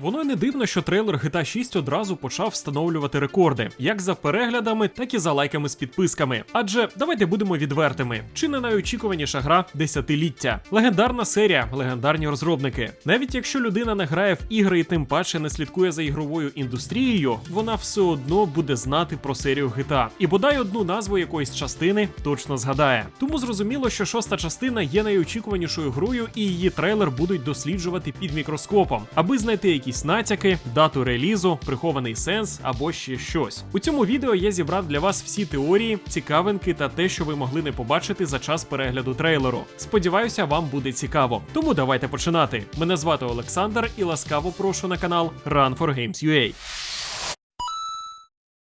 Воно й не дивно, що трейлер GTA 6 одразу почав встановлювати рекорди, як за переглядами, так і за лайками з підписками. Адже давайте будемо відвертими. Чи не найочікуваніша гра десятиліття? Легендарна серія, легендарні розробники. Навіть якщо людина не грає в ігри і тим паче не слідкує за ігровою індустрією, вона все одно буде знати про серію GTA. І бодай одну назву якоїсь частини точно згадає. Тому зрозуміло, що шоста частина є найочікуванішою грою, і її трейлер будуть досліджувати під мікроскопом, аби знайти якісь натяки, дату релізу, прихований сенс або ще щось. У цьому відео я зібрав для вас всі теорії, цікавинки та те, що ви могли не побачити за час перегляду трейлеру. Сподіваюся, вам буде цікаво. Тому давайте починати. Мене звати Олександр і ласкаво прошу на канал Run for Games UA.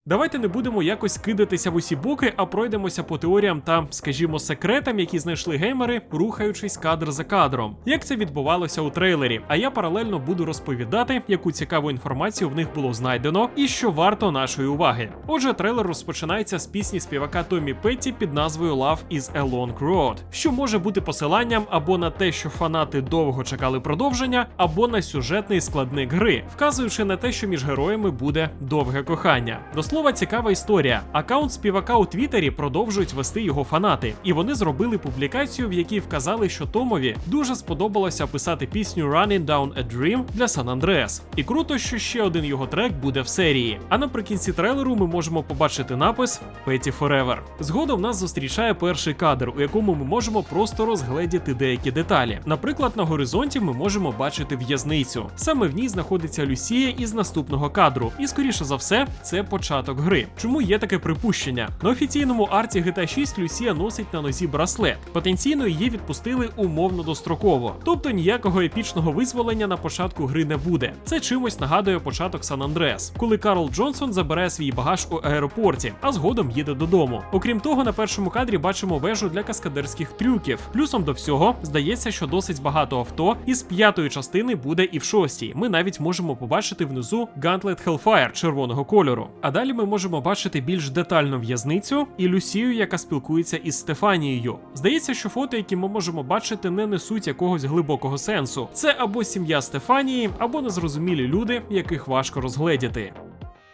Давайте не будемо якось кидатися в усі боки, а пройдемося по теоріям та, скажімо, секретам, які знайшли геймери, рухаючись кадр за кадром. Як це відбувалося у трейлері? А я паралельно буду розповідати, яку цікаву інформацію в них було знайдено і що варто нашої уваги. Отже, трейлер розпочинається з пісні співака Томі Петті під назвою Love is a Long Road, що може бути посиланням або на те, що фанати довго чекали продовження, або на сюжетний складник гри, вказуючи на те, що між героями буде довге кохання. До слова, цікава історія. Акаунт співака у Твіттері продовжують вести його фанати, і вони зробили публікацію, в якій вказали, що Томові дуже сподобалося писати пісню Running Down a Dream для San Andreas. І круто, що ще один його трек буде в серії. А наприкінці трейлеру ми можемо побачити напис Petty Forever. Згодом нас зустрічає перший кадр, у якому ми можемо просто розгледіти деякі деталі. Наприклад, на горизонті ми можемо бачити в'язницю. Саме в ній знаходиться Люсія із наступного кадру, і скоріше за все, це початок гри. Чому є таке припущення? На офіційному арті GTA 6 Люсія носить на нозі браслет. Потенційно її відпустили умовно достроково, тобто ніякого епічного визволення на початку гри не буде. Це чимось нагадує початок Сан Андреас, коли Карл Джонсон забере свій багаж у аеропорті, а згодом їде додому. Окрім того, на першому кадрі бачимо вежу для каскадерських трюків. Плюсом до всього здається, що досить багато авто із п'ятої частини буде і в шостій. Ми навіть можемо побачити внизу Gauntlet Hellfire червоного кольору. А далі ми можемо бачити більш детально в'язницю і Люсію, яка спілкується із Стефанією. Здається, що фото, які ми можемо бачити, не несуть якогось глибокого сенсу. Це або сім'я Стефанії, або незрозумілі люди, яких важко розгледіти.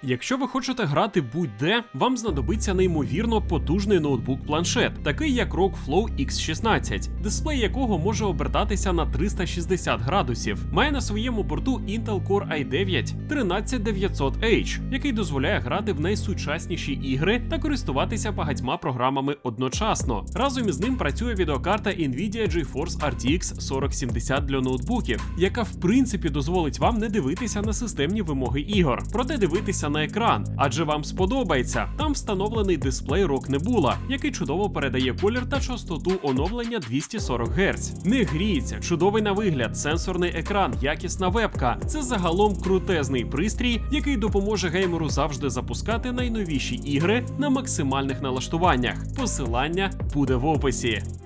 Якщо ви хочете грати будь-де, вам знадобиться неймовірно потужний ноутбук-планшет, такий як ROG Flow X16, дисплей якого може обертатися на 360 градусів. Має на своєму борту Intel Core i9 13900H, який дозволяє грати в найсучасніші ігри та користуватися багатьма програмами одночасно. Разом із ним працює відеокарта Nvidia GeForce RTX 4070 для ноутбуків, яка в принципі дозволить вам не дивитися на системні вимоги ігор, проте дивитися на екран, адже вам сподобається. Там встановлений дисплей ROG Nebula, який чудово передає колір та частоту оновлення 240 Гц. Не гріється, чудовий на вигляд, сенсорний екран, якісна вебка. Це загалом крутезний пристрій, який допоможе геймеру завжди запускати найновіші ігри на максимальних налаштуваннях. Посилання буде в описі.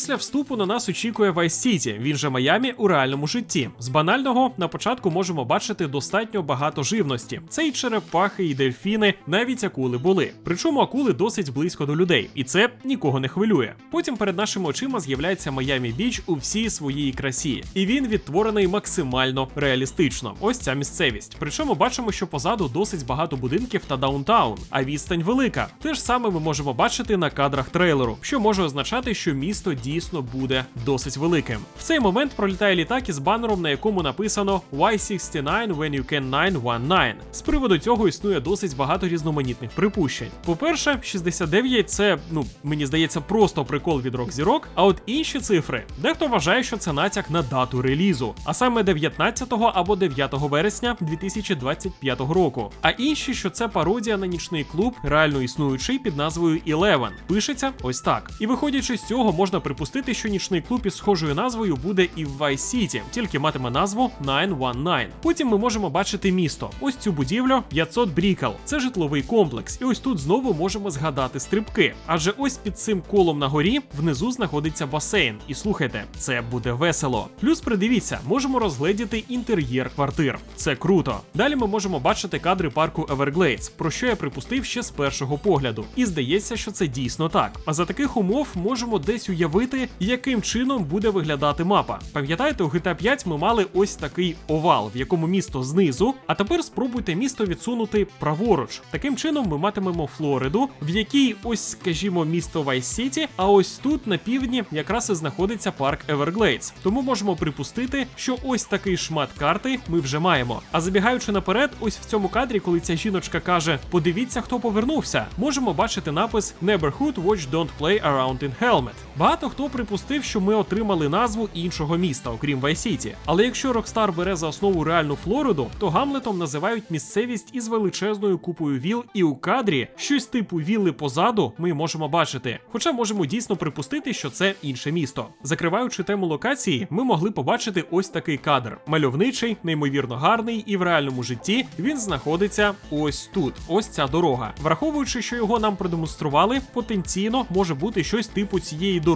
Після вступу на нас очікує Vice City, він же Майамі у реальному житті. З банального на початку можемо бачити достатньо багато живності. Це і черепахи, і дельфіни, навіть акули були. Причому акули досить близько до людей, і це нікого не хвилює. Потім перед нашими очима з'являється Майамі Біч у всій своїй красі, і він відтворений максимально реалістично. Ось ця місцевість. Причому бачимо, що позаду досить багато будинків та даунтаун, а відстань велика. Те ж саме ми можемо бачити на кадрах трейлеру, що може означати, що місто дійсно буде досить великим. В цей момент пролітає літак із банером, на якому написано Y69 when you can 919. З приводу цього існує досить багато різноманітних припущень. По-перше, 69 це, ну мені здається, просто прикол від рок зірок. А от інші цифри, дехто вважає, що це натяк на дату релізу, а саме 19 або 9 вересня 2025 року. А інші, що це пародія на нічний клуб, реально існуючий під назвою Eleven. Пишеться ось так. І виходячи з цього, можна припустити, що нічний клуб із схожою назвою буде і в Vice City, тільки матиме назву 919. Потім ми можемо бачити місто. Ось цю будівлю 500 Брікал. Це житловий комплекс. І ось тут знову можемо згадати стрибки. Адже ось під цим колом на горі внизу знаходиться басейн. І слухайте, це буде весело. Плюс придивіться, можемо розгледіти інтер'єр квартир. Це круто. Далі ми можемо бачити кадри парку Everglades, про що я припустив ще з першого погляду. І здається, що це дійсно так. А за таких умов можемо десь уявити уявити, яким чином буде виглядати мапа. Пам'ятаєте, у GTA 5 ми мали ось такий овал, в якому місто знизу. А тепер спробуйте місто відсунути праворуч. Таким чином ми матимемо Флориду, в якій ось, скажімо, місто Vice City, а ось тут на півдні якраз і знаходиться парк Everglades. Тому можемо припустити, що ось такий шмат карти ми вже маємо. А забігаючи наперед, ось в цьому кадрі, коли ця жіночка каже: Подивіться, хто повернувся, можемо бачити напис Neighborhood Watch Don't Play Around in Helmet. Багато хто припустив, що ми отримали назву іншого міста, окрім City. Але якщо Rockstar бере за основу реальну Флориду, то Гамлетом називають місцевість із величезною купою віл, і у кадрі щось типу вілли позаду ми можемо бачити. Хоча можемо дійсно припустити, що це інше місто. Закриваючи тему локації, ми могли побачити ось такий кадр: мальовничий, неймовірно гарний, і в реальному житті він знаходиться ось тут. Ось ця дорога. Враховуючи, що його нам продемонстрували, потенційно може бути щось типу цієї дороги,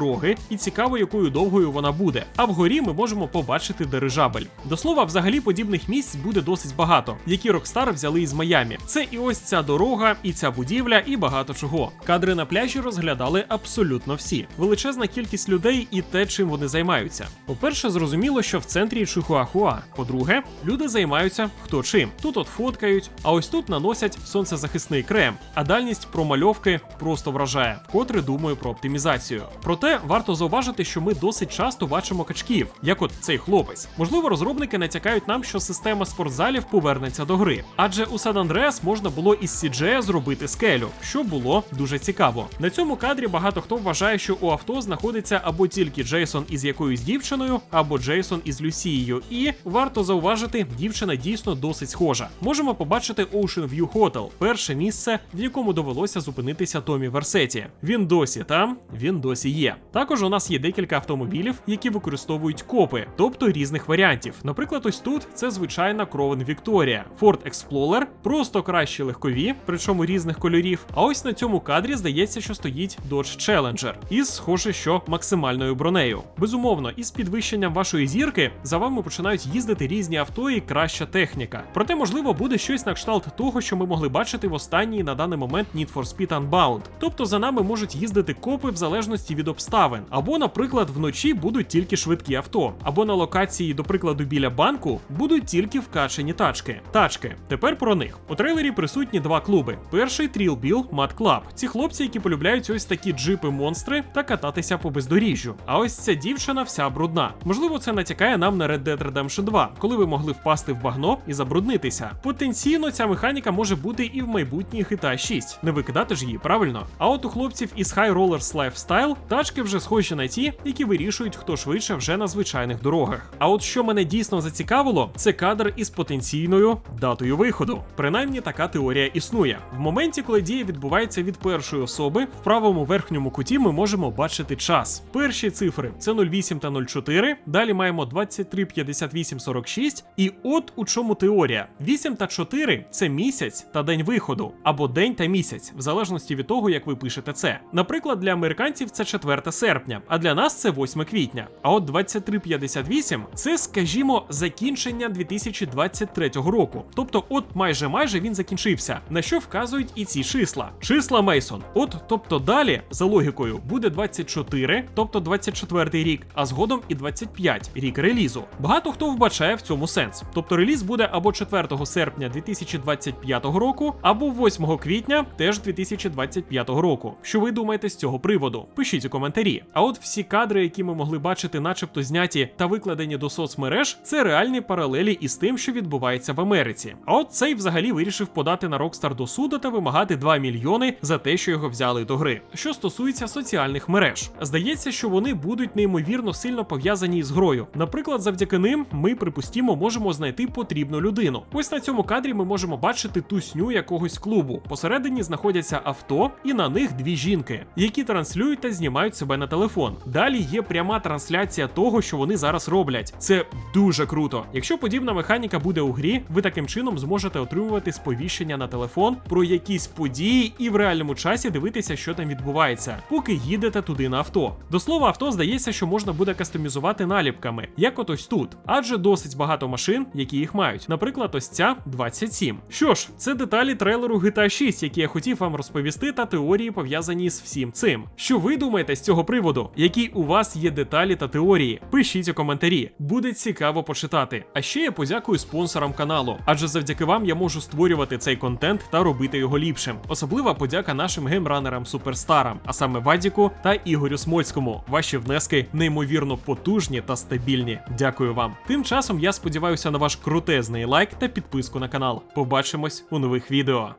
і цікаво, якою довгою вона буде. А вгорі ми можемо побачити дирижабель. До слова, взагалі подібних місць буде досить багато, які Rockstar взяли із Майамі. Це і ось ця дорога, і ця будівля, і багато чого. Кадри на пляжі розглядали абсолютно всі. Величезна кількість людей і те, чим вони займаються. По-перше, зрозуміло, що в центрі Чихуахуа. По-друге, люди займаються хто чим. Тут от фоткають, а ось тут наносять сонцезахисний крем. А дальність промальовки просто вражає, вкотре думаю про оптимізацію. Проте варто зауважити, що ми досить часто бачимо качків, як от цей хлопець. Можливо, розробники натякають нам, що система спортзалів повернеться до гри. Адже у Сан Андреас можна було із CJ зробити скелю, що було дуже цікаво. На цьому кадрі багато хто вважає, що у авто знаходиться або тільки Джейсон із якоюсь дівчиною, або Джейсон із Люсією. І варто зауважити, дівчина дійсно досить схожа. Можемо побачити Ocean View Hotel, перше місце, в якому довелося зупинитися Томі Версеті. Він досі там, він досі є. Також у нас є декілька автомобілів, які використовують копи, тобто різних варіантів. Наприклад, ось тут це звичайна Кровен Вікторія, Ford Explorer, просто кращі легкові, причому різних кольорів. А ось на цьому кадрі здається, що стоїть Dodge Challenger із, схоже, що максимальною бронею. Безумовно, із підвищенням вашої зірки за вами починають їздити різні авто і краща техніка. Проте, можливо, буде щось на кшталт того, що ми могли бачити в останній на даний момент Need for Speed Unbound. Тобто за нами можуть їздити копи в залежності від обставин, або, наприклад, вночі будуть тільки швидкі авто, або на локації, до прикладу, біля банку будуть тільки вкачені тачки. Тачки. Тепер про них. У трейлері присутні два клуби. Перший Bill Mad Club. Ці хлопці, які полюбляють ось такі джипи-монстри та кататися по бездоріжжю. А ось ця дівчина вся брудна. Можливо, це натякає нам на Red Dead Redemption 2, коли ви могли впасти в багно і забруднитися. Потенційно ця механіка може бути і в майбутній GTA 6. Не викидати ж її, правильно? А от у хлопців із High Rollers Lifestyle тачки вже схожі на ті, які вирішують, хто швидше вже на звичайних дорогах. А от що мене дійсно зацікавило, це кадр із потенційною датою виходу. Принаймні така теорія існує. В моменті, коли дія відбувається від першої особи, в правому верхньому куті ми можемо бачити час. Перші цифри це 08 та 04, Далі маємо 23, 58, 46. І от у чому теорія: 8 та 4 це місяць та день виходу, або день та місяць, в залежності від того, як ви пишете це. Наприклад, для американців це 4 серпня, а для нас це 8 квітня. А от 23.58 це, скажімо, закінчення 2023 року. Тобто, от майже майже він закінчився. На що вказують і ці числа? Числа Мейсон. От, тобто далі, за логікою, буде 24, тобто 24 рік, а згодом і 25 рік релізу. Багато хто вбачає в цьому сенс. Тобто реліз буде або 4 серпня 2025 року, або 8 квітня теж 2025 року. Що ви думаєте з цього приводу? Пишіть у коментарі. А от всі кадри, які ми могли бачити, начебто зняті та викладені до соцмереж, це реальні паралелі із тим, що відбувається в Америці. А от цей взагалі вирішив подати на Rockstar до суду та вимагати 2 мільйони за те, що його взяли до гри. Що стосується соціальних мереж, здається, що вони будуть неймовірно сильно пов'язані із грою. Наприклад, завдяки ним ми, припустімо, можемо знайти потрібну людину. Ось на цьому кадрі ми можемо бачити тусню якогось клубу. Посередині знаходяться авто, і на них дві жінки, які транслюють та знімають себе на телефон. Далі є пряма трансляція того, що вони зараз роблять. Це дуже круто. Якщо подібна механіка буде у грі, ви таким чином зможете отримувати сповіщення на телефон про якісь події і в реальному часі дивитися, що там відбувається, поки їдете туди на авто. До слова, авто здається, що можна буде кастомізувати наліпками, як от ось тут, адже досить багато машин, які їх мають. Наприклад, ось ця 27. Що ж, це деталі трейлеру GTA 6, які я хотів вам розповісти, та теорії пов'язані з всім цим. Що ви думаєте з цього приводу? Які у вас є деталі та теорії? Пишіть у коментарі, буде цікаво почитати. А ще я подякую спонсорам каналу, адже завдяки вам я можу створювати цей контент та робити його ліпшим. Особлива подяка нашим геймранерам суперстарам, а саме Вадіку та Ігорю Смольському. Ваші внески неймовірно потужні та стабільні. Дякую вам. Тим часом я сподіваюся на ваш крутезний лайк та підписку на канал. Побачимось у нових відео.